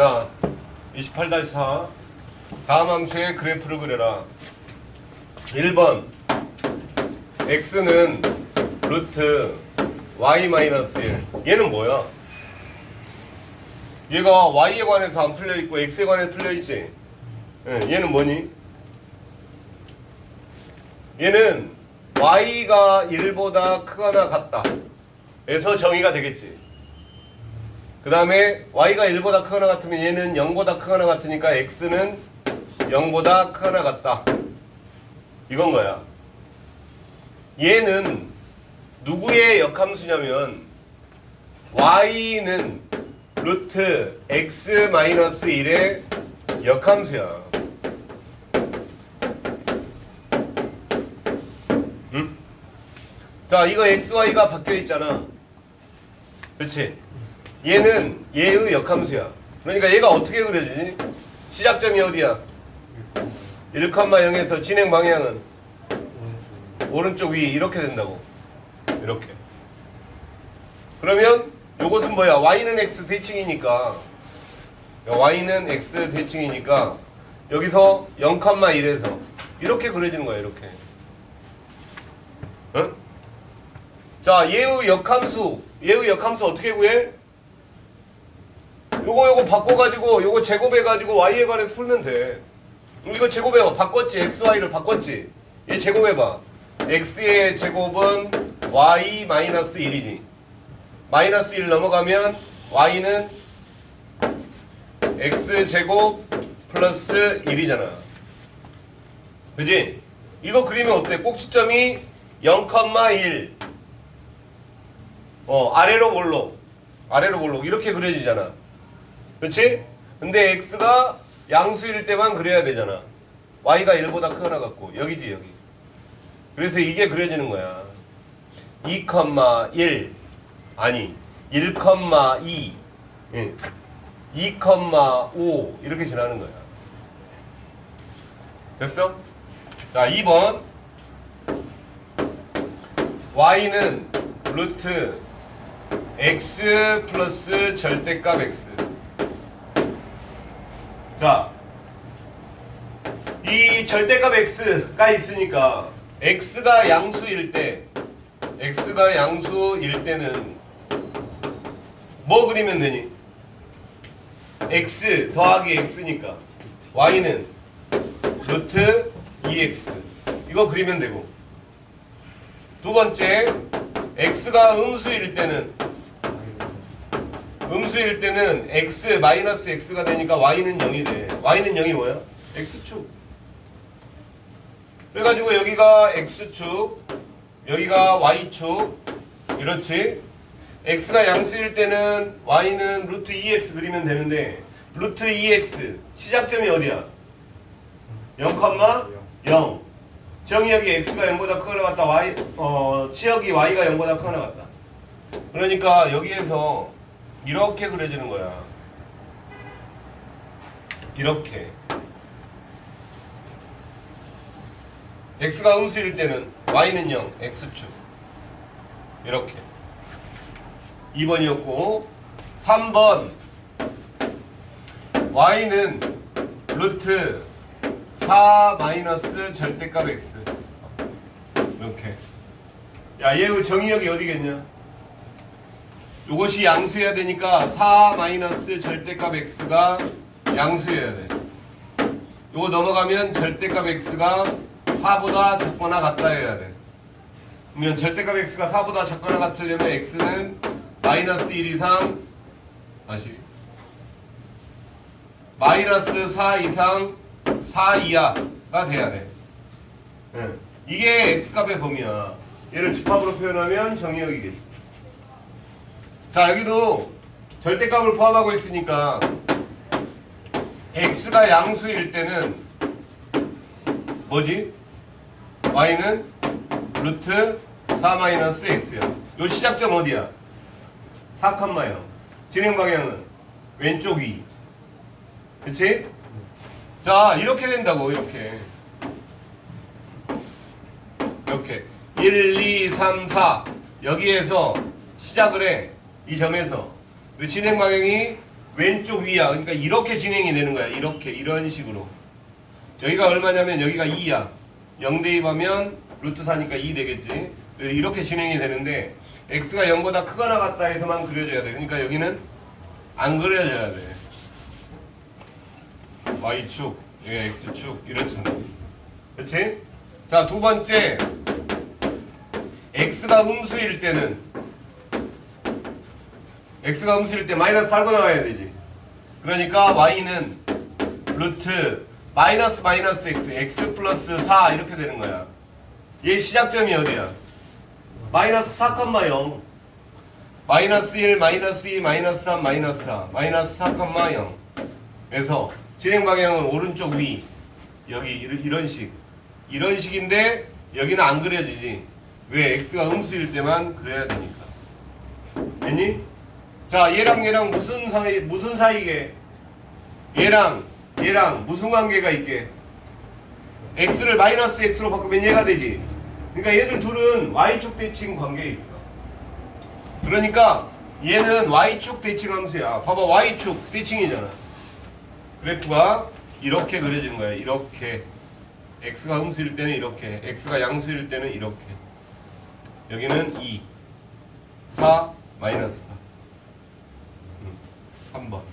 자, 28-4 다음 함수의 그래프를 그려라. 1번 x는 루트 y-1 얘는 뭐야? 얘가 y에 관해서 안 풀려 있고 x에 관해서 풀려 있지. 예, 얘는 뭐니? 얘는 y가 1보다 크거나 같다. 에서 정의가 되겠지. 그 다음에 y가 1보다 크거나 같으면 얘는 0보다 크거나 같으니까 x는 0보다 크거나 같다. 이건 거야. 얘는 누구의 역함수냐면 y는 루트 x-1의 역함수야. 응? 자, 이거 xy가 바뀌어 있잖아. 그렇지? 얘는 얘의 역함수야. 그러니까 얘가 어떻게 그려지니? 시작점이 어디야? 1,0에서 진행 방향은 오른쪽 위 이렇게 된다고. 이렇게. 그러면 요것은 뭐야? y는 x 대칭이니까 y는 x 대칭이니까 여기서 0,1에서 이렇게 그려지는 거야. 이렇게. 응? 자, 얘의 역함수. 얘의 역함수 어떻게 구해? 요거 요거 바꿔가지고 요거 제곱해가지고 y에 관해서 풀면 돼. 이거 제곱해봐. 바꿨지. xy를 바꿨지. 얘 제곱해봐. x의 제곱은 y 마이너스 1이니. 마이너스 1 넘어가면 y는 x 제곱 플러스 1이잖아. 그지? 이거 그리면 어때? 꼭지점이 0,1 어 아래로 볼록 아래로 볼록 이렇게 그려지잖아. 그치? 근데 x가 양수일 때만 그려야 되잖아. y가 1보다 크거나 같고 여기지 여기. 그래서 이게 그려지는 거야. 2,1 아니 1,2 예. 2,5 이렇게 지나는 거야. 됐어? 자 2번 y는 루트 x 플러스 절대값 x 자, 이 절대값 x가 있으니까 x가 양수일 때 x가 양수일 때는 뭐 그리면 되니? x 더하기 x니까 y는 루트 2x 이거 그리면 되고 두 번째 x가 음수일 때는 음수일 때는 x 마이너스 x가 되니까 y는 0이 돼. y는 0이 뭐야? x축. 그래가지고 여기가 x축, 여기가 y축, 이렇지. x가 양수일 때는 y는 루트 2x 그리면 되는데 루트 2x 시작점이 어디야? 0,0 정의역이 x가 0보다 크거나 같다 y 어 치역이 y가 0보다 크거나 같다. 그러니까 여기에서 이렇게 그려지는 거야. 이렇게. x가 음수일 때는 y는 0, x축. 이렇게. 2번이었고 3번 y는 루트 4 마이너스 절대값 x. 이렇게. 야, 얘의 정의역이 어디겠냐? 이것이 양수해야 되니까 4 마이너스 절대값 x가 양수해야 돼. 요거 넘어가면 절대값 x가 4보다 작거나 같다 해야 돼. 그러면 절대값 x가 4보다 작거나 같으려면 x는 마이너스 1 이상 다시 마이너스 4 이상 4 이하가 돼야 돼. 예. 이게 x값의 범위야. 얘를 집합으로 표현하면 정의역이겠지. 자 여기도 절대값을 포함하고 있으니까 x가 양수일 때는 뭐지? y는 루트 4 마이너스 x야. 요 시작점 어디야? 4칸마요. 진행 방향은 왼쪽 위. 그치? 자 이렇게 된다고 이렇게 이렇게 1, 2, 3, 4 여기에서 시작을 해. 이 점에서 그 진행 방향이 왼쪽 위야. 그러니까 이렇게 진행이 되는 거야. 이렇게 이런 식으로. 여기가 얼마냐면 여기가 2야. 0 대입하면 루트 4니까 2 되겠지. 이렇게 진행이 되는데 x가 0보다 크거나 같다 해서만 그려줘야 돼. 그러니까 여기는 안 그려져야 돼. y축, 여기 x축 이렇잖아. 그렇지? 자, 두 번째. x가 음수일 때는 x가 음수일 때 마이너스 달고 나와야 되지. 그러니까 y는 루트 마이너스 마이너스 x, x 플러스 4 이렇게 되는 거야. 얘 시작점이 어디야? 마이너스 4,0 마이너스 1, 마이너스 2, 마이너스 3, 마이너스 4 마이너스 4,0 그래서 진행 방향은 오른쪽 위 여기 이런 식 이런 식인데 여기는 안 그려지지 왜 x가 음수일 때만 그려야 되니까 됐니? 자 얘랑 얘랑 무슨 사이 무슨 사이게? 얘랑 얘랑 무슨 관계가 있게? x를 마이너스 x로 바꾸면 얘가 되지. 그러니까 얘들 둘은 y축 대칭 관계에 있어. 그러니까 얘는 y축 대칭 함수야. 봐봐 y축 대칭이잖아. 그래프가 이렇게 그려지는 거야. 이렇게. x가 음수일 때는 이렇게 x가 양수일 때는 이렇게. 여기는 2 4 마이너스 4 3번